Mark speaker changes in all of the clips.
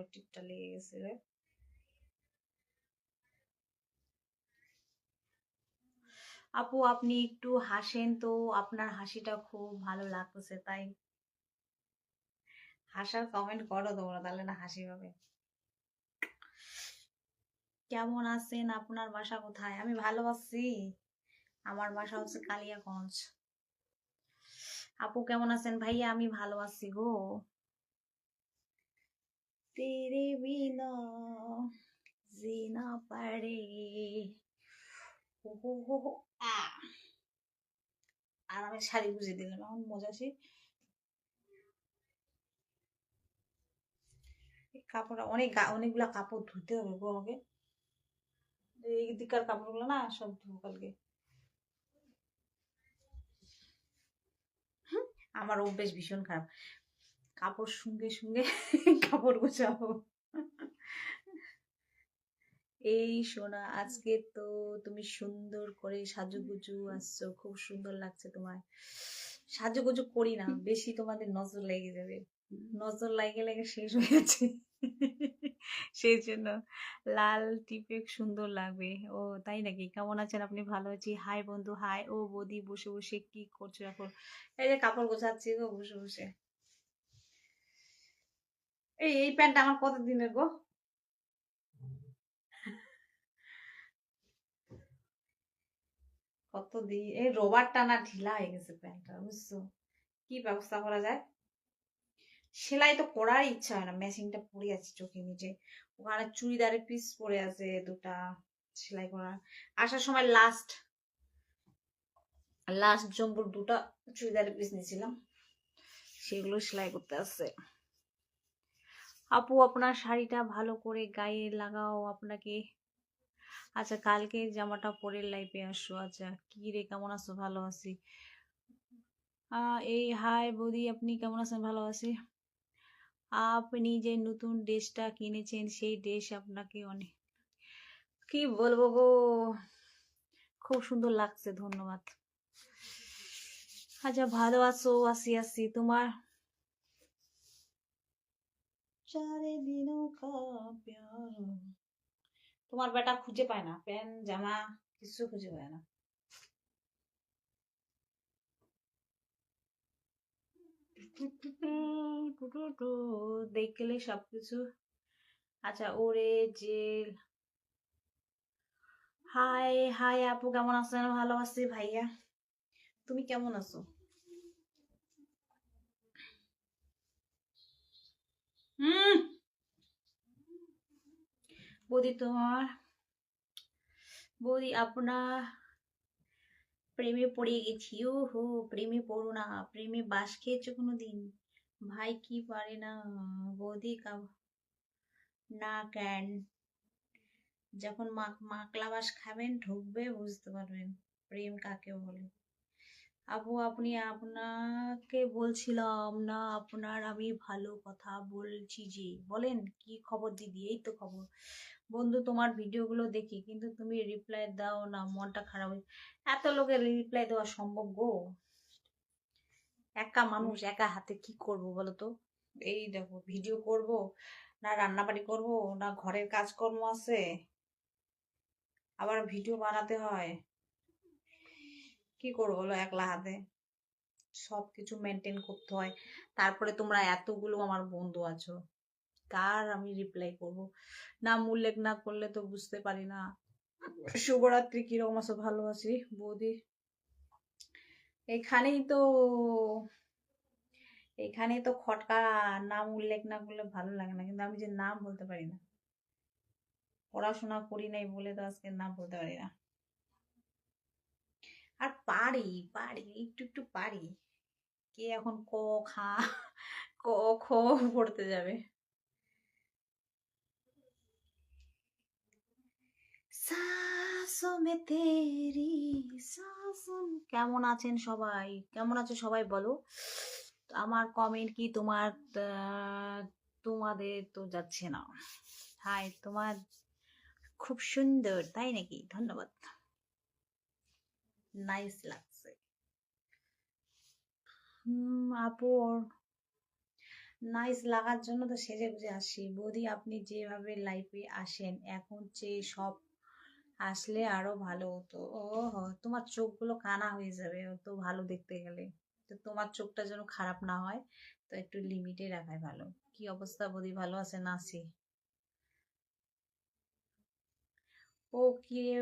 Speaker 1: আরও টিপটা লেগে গেছে রে আপু, আপনি একটু হাসেন তো, আপনার হাসিটা খুব ভালো লাগতেছে, তাই। হাসার কমেন্ট করো তোমরা, তাহলে না হাসি পাবে। কেমন আছেন? আপনার বাসা কোথায়? আমি ভালো আছি। আমার বাসা হচ্ছে কালিয়াগঞ্জ। আপু, কেমন আছেন? ভাইয়া, আমি ভালো আছি গো। হো হো হো, আ। আর আমি শাড়ি বুঝে দিলাম মজা সে কাপড় অনেক অনেকগুলা কাপড় ধুতে হবে গো আমাকে। এই দিককার কাপড়গুলো না সব ধুবো কালকে। আমার অভ্যেস ভীষণ খারাপ। কাপড় সঙ্গে সঙ্গে কাপড় গোছাবো। এই সোনা আজকে তো তুমি সুন্দর করে সাজুগুজু আসছো খুব সুন্দর লাগছে তোমায়। সাজুগুজু করি না বেশি তোমাদের নজর লেগে যাবে। নজর লাগে লাগে শেষ হয়ে যাচ্ছে। সেই জন্য লাল টিপে সুন্দর লাগবে। ও তাই নাকি? কেমন আছেন আপনি? ভালো আছি। হাই বন্ধু হাই। ও বৌদি বসে বসে কি করছ এখন? এই যে কাপড় গোছাচ্ছি গো বসে বসে। এই এই প্যান্টটা আমার কত দিনের গো? কত দিন এই রবারটা না ঢিলা হয়ে গেছে প্যান্টটা, বুঝছ? কি ব্যবস্থা করা যায়? সেলাই তো করার ইচ্ছা হয় না, মেশিনটা পড়ে আছে চোখে নিচে। ওখানে চুড়িদারের পিস পড়ে আছে দুটা সেলাই করা আসার সময় লাস্ট লাস্ট জম্বুর দুটা চুড়িদারের পিস নিয়েছিলাম। সেগুলো সেলাই করতে আসছে। আপু আপনার শাড়িটা ভালো করে গায়ে লাগাও আপনাকে। আচ্ছা কালকে জামাটা পরে লাইফে আসো। আচ্ছা কি রে, কেমন আছো? ভালো আছি। এই হাই বৌদি, আপনি কেমন আছেন? ভালো আছি। আপনি যে নতুন ড্রেসটা কিনেছেন, সেই ড্রেস আপনাকে অনেক কি বলব গো? খুব সুন্দর লাগছে, ধন্যবাদ। আচ্ছা ভালো আছো? আছি আছি। তোমার? চারে কা প্যার তোমার বেটা খুঁজে পায় না প্যান্ট জামা, কিছু খুঁজে পায় না। দেখলে সবকিছু আচ্ছা ওরে জেল হাই হাই আপু কেমন আছেন ভালো আছি ভাইয়া তুমি কেমন আছো বৌদি তোমার, বৌদি আপনার প্রেমে পড়ে গেছি। ও হো প্রেমে পড়ো না, প্রেমে বাস খেয়েছো কোনোদিন? ভাই কি পারে না, বৌদি না কেন? যখন মাক মাকলা বাস খাবেন, ঢুকবে, বুঝতে পারবেন, প্রেম কাকে বলে। আপু আপনি আপনাকে বলছিলাম না আপনার আমি ভালো কথা বলছি যে, বলেন কি খবর দিদি? এই তো খবর। বন্ধু, তোমার ভিডিওগুলো দেখি, কিন্তু তুমি রিপ্লাই দাও না, মনটা খারাপ এত লোকের রিপ্লাই দেওয়া সম্ভব গো? একা মানুষ, একা হাতে কি করব বলো তো? এই দেখো ভিডিও করব, না রান্নাবাড়ি করব, না ঘরের কাজকর্ম আছে, আবার ভিডিও বানাতে হয়। কি করব বলো? একলা হাতে সব কিছু মেনটেন করতে হয়। তারপরে তোমরা এতগুলো আমার বন্ধু আছো। কার আমি রিপ্লাই করব? নাম উল্লেখ না করলে তো বুঝতে পারি না। শুভরাত্রি, কীরকম আছো? ভালো আছি। বৌদি? এখানেই তো এখানে তো খটকা। নাম উল্লেখ না করলে ভালো লাগে না। কিন্তু আমি যে নাম বলতে পারি না, পড়াশোনা করি নাই বলে তো আজকে নাম বলতে পারি না। পারি পারি, একটু একটু পারি। কে এখন ক, খা, ক, খ পড়তে যাবে। কেমন আছেন সবাই? কেমন আছে সবাই বলো? আমার কমেন্ট কি তোমার তোমাদের তো যাচ্ছে না। হাই তোমার খুব সুন্দর, তাই নাকি? ধন্যবাদ। নাইস লাগছে। আপু নাইস লাগার জন্য তো সেজে গুজে আসি। বৌদি আপনি যেভাবে লাইফে আসেন এখন চেয়ে সব আসলে আরও ভালো হতো। ও তোমার চোখগুলো কানা হয়ে যাবে তো ভালো দেখতে গেলে। তো তোমার চোখটা যেন খারাপ না হয় তো একটু লিমিটে রাখাই ভালো। কি অবস্থা বৌদি ভালো আছে। না নাসি ও কি রে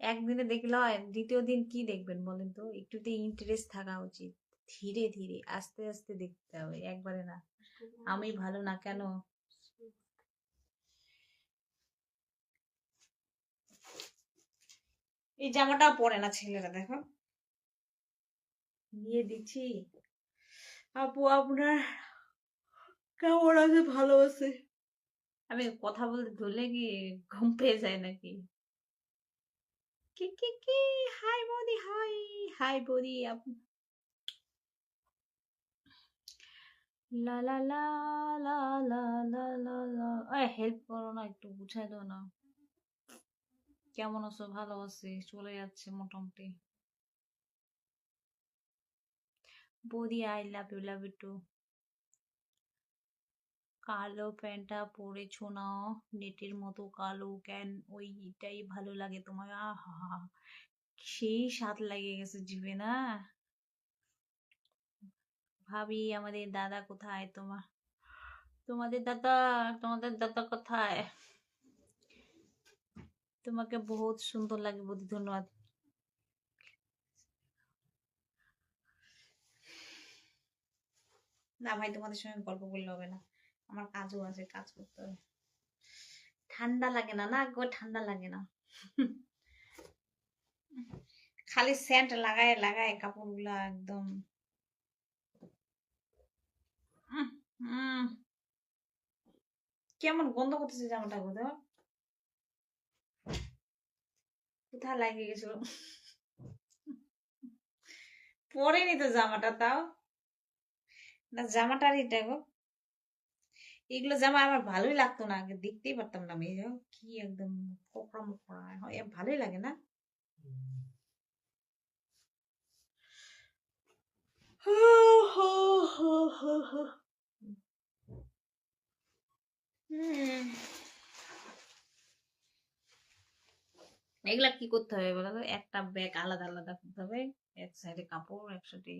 Speaker 1: একদিনে দেখলে হয়, দ্বিতীয় দিন কি দেখবেন বলেন তো? একটুতে ইন্টারেস্ট থাকা উচিত। ধীরে ধীরে, আস্তে আস্তে দেখতে হবে, একবারে না। আমি ভালো না কেন? এই জামাটা পরে না ছেলেরা, দেখো। নিয়ে দিচ্ছি। আপু, আপনার কেমন আছে ভালো আছে আমি কথা বলতে ধরলে কি ঘুম পেয়ে যায় নাকি? কি কি কি? হাই বৌদি, হাই হাই বৌদি লা লা লা লা লা লা লা লা। হেল্প করো না, একটু বুঝাই দাও না। কেমন আছো? ভালো আছি, চলে যাচ্ছে মোটামুটি। বৌদি I love you love you too কালো প্যান্টটা পরেছো না নেটের মতো কালো, কেন ওইটাই ভালো লাগে তোমার আহা, সেই স্বাদ লাগে গেছে জিভে না ভাবি, আমাদের দাদা কোথায় তোমার তোমাদের দাদা তোমাদের দাদা কোথায়? তোমাকে বহুত সুন্দর লাগে বৌদি ধন্যবাদ। না ভাই, তোমাদের সঙ্গে গল্প করলে হবে না। আমার কাজও আছে, কাজ করতে হবে। ঠান্ডা লাগে না না গো, ঠান্ডা লাগে না। খালি সেন্ট লাগায় লাগায় কাপড়গুলো একদম। কেমন গন্ধ করতেছে জামাটা কোথাও কোথায় লাগে গেছিল? পরেনি তো জামাটা তাও। না জামাটার এটা গো এগুলো জামা আমার ভালোই লাগতো না, আগে দেখতেই পারতাম না আমি। কি একদম কোকড়া মোকড়া ভালোই লাগে না? এগুলা কি করতে হবে বলো একটা ব্যাগ আলাদা আলাদা করতে হবে। এক সাইডে কাপড়, এক সাইডে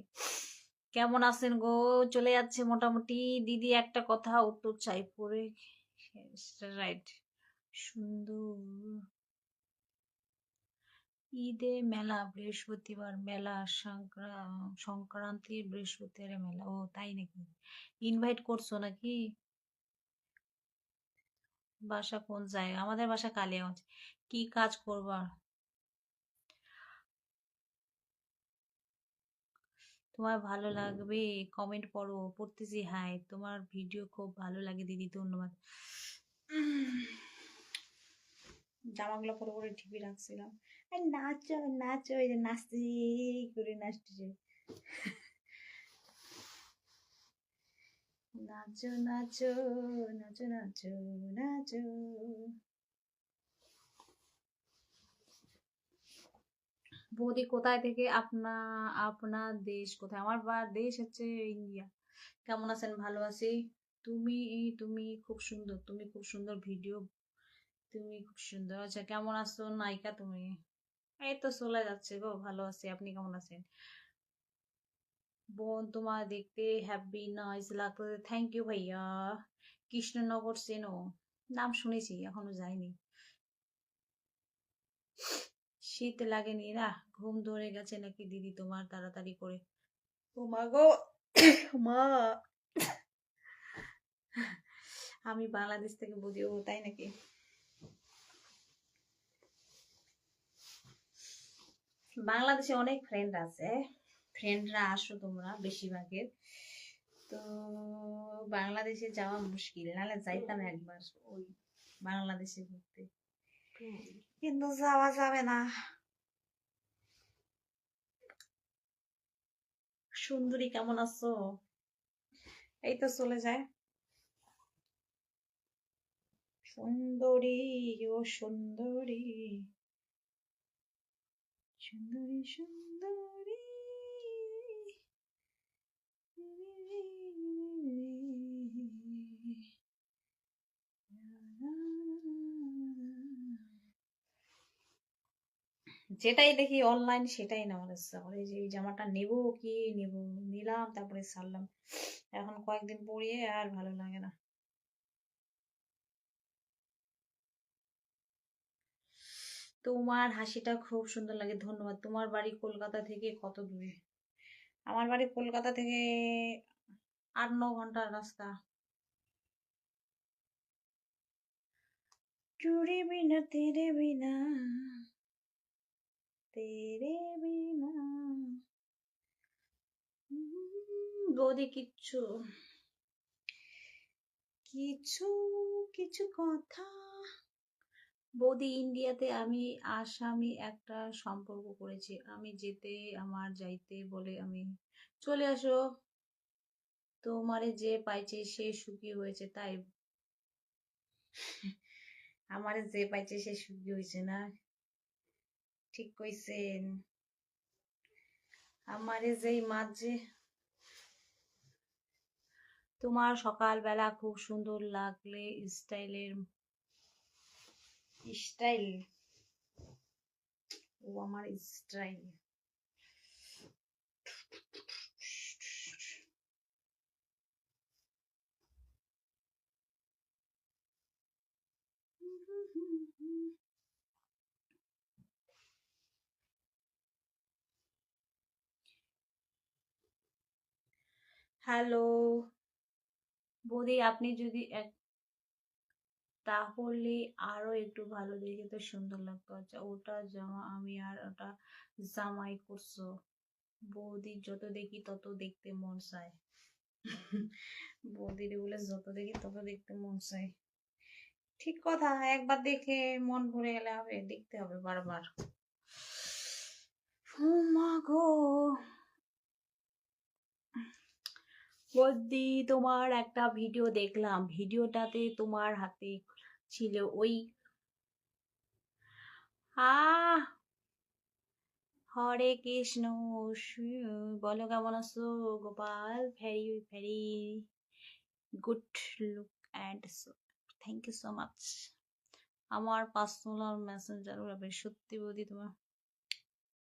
Speaker 1: কেমন আছেন গো? চলে যাচ্ছে মোটামুটি। দিদি একটা কথা, উত্তর চাই। পরে রাইট সুন্দর। ঈদে মেলা, বৃহস্পতিবার মেলা, সংক্রা- সংক্রান্তির বৃহস্পতিবারে মেলা। ও, তাই নাকি? ইনভাইট করছ নাকি? বাসা কোন জায়গা? আমাদের বাসা কালিয়াগঞ্জ। কি কাজ করবা? তোমার ভালো লাগবে কমেন্ট পড়ো পড়তেছি হাই তোমার ভিডিও খুব ভালো লাগে দিদি ধন্যবাদ। জামাগুলো পরে পরে ঠিকই রাখছিলাম। এই নাচো নাচো ওই যে নাচতে করে নাচতেছে। নাচো নাচো নাচো নাচো নাচো। বৌদি কোথায় থেকে? আপনা আপনার দেশ কোথায়? আমার বা, দেশ হচ্ছে ইন্ডিয়া। কেমন আছেন? ভালো আছি? তুমি তুমি খুব সুন্দর, তুমি খুব সুন্দর ভিডিও তুমি খুব সুন্দর। আচ্ছা কেমন আছো? নায়িকা তুমি? এই তো চলে যাচ্ছে গো, ভালো আছি। আপনি কেমন আছেন? বোন তোমার দেখতে হ্যাপি নাইস লাগতেছে। থ্যাংক ইউ ভাইয়া। কৃষ্ণনগর চেনো? নাম শুনেছি, এখনও যাইনি। শীত লাগেনি না? ঘুম ধরে গেছে নাকি দিদি তোমার তাড়াতাড়ি করে? ও মা গো মা। আমি বাংলাদেশ থেকে বুঝি ও তাই নাকি? বাংলাদেশে অনেক ফ্রেন্ড আছে। ফ্রেন্ডরা আসো তোমরা বেশিরভাগের। তো বাংলাদেশে যাওয়া মুশকিল নাহলে যাইতাম একবার ওই বাংলাদেশে ঘুরতে। কিন্তু যাওয়া যাবে না সুন্দরী কেমন আছো? এই তো চলে যায়। সুন্দরী, ও সুন্দরী। সুন্দরী সুন্দরী। যেটাই দেখি অনলাইন সেটাই নেওয়ার ইচ্ছা করে যে, এই জামাটা নেব কি নেব? নিলাম, তারপরে ছাড়লাম এখন কয়েকদিন পরিয়ে আর ভালো লাগে না। তোমার হাসিটা খুব সুন্দর লাগে, ধন্যবাদ। তোমার বাড়ি কলকাতা থেকে কত দূরে? আমার বাড়ি কলকাতা থেকে আট ন ঘণ্টার রাস্তা। চুরি বিনা, তেরে বিনা। তেরে বিনা বৌদি কিচ্ছু কিছু কিছু কথা বৌদি ইন্ডিয়াতে আমি, আসামি একটা সম্পর্ক করেছি। আমি যেতে, আমার যাইতে বলে আমি চলে আসো। তোমারে যে পাইছে সে সুখী হয়েছে, তাই। আমারে যে পাইছে সে সুখী হয়েছে না? ঠিক কইছেন। আমারে যেই মাঝে তোমার সকালবেলা খুব সুন্দর লাগলে স্টাইলের স্টাইল? ও আমার স্টাইল। হ্যালো। বৌদি, আপনি যদি এক তাহলে আরও একটু ভালো দেখে তো সুন্দর লাগতো। আচ্ছা ওটা জামা আমি আর ওটা জামাই করছ বৌদি যত দেখি তত দেখতে মন চায়। বৌদির বলে যত দেখি তত দেখতে মন চায়। ঠিক কথা, একবার দেখে মন ভরে গেলে হবে, দেখতে হবে বারবার। মা গো! বৌদি তোমার একটা ভিডিও দেখলাম। ভিডিওটাতে তোমার হাতে ছিল ওই আহ, হরে কৃষ্ণ, বলো কেমন আছো? Gopal very very good look and thank you so much আমার পার্সোনাল মেসেঞ্জার সত্যি বৌদি তোমার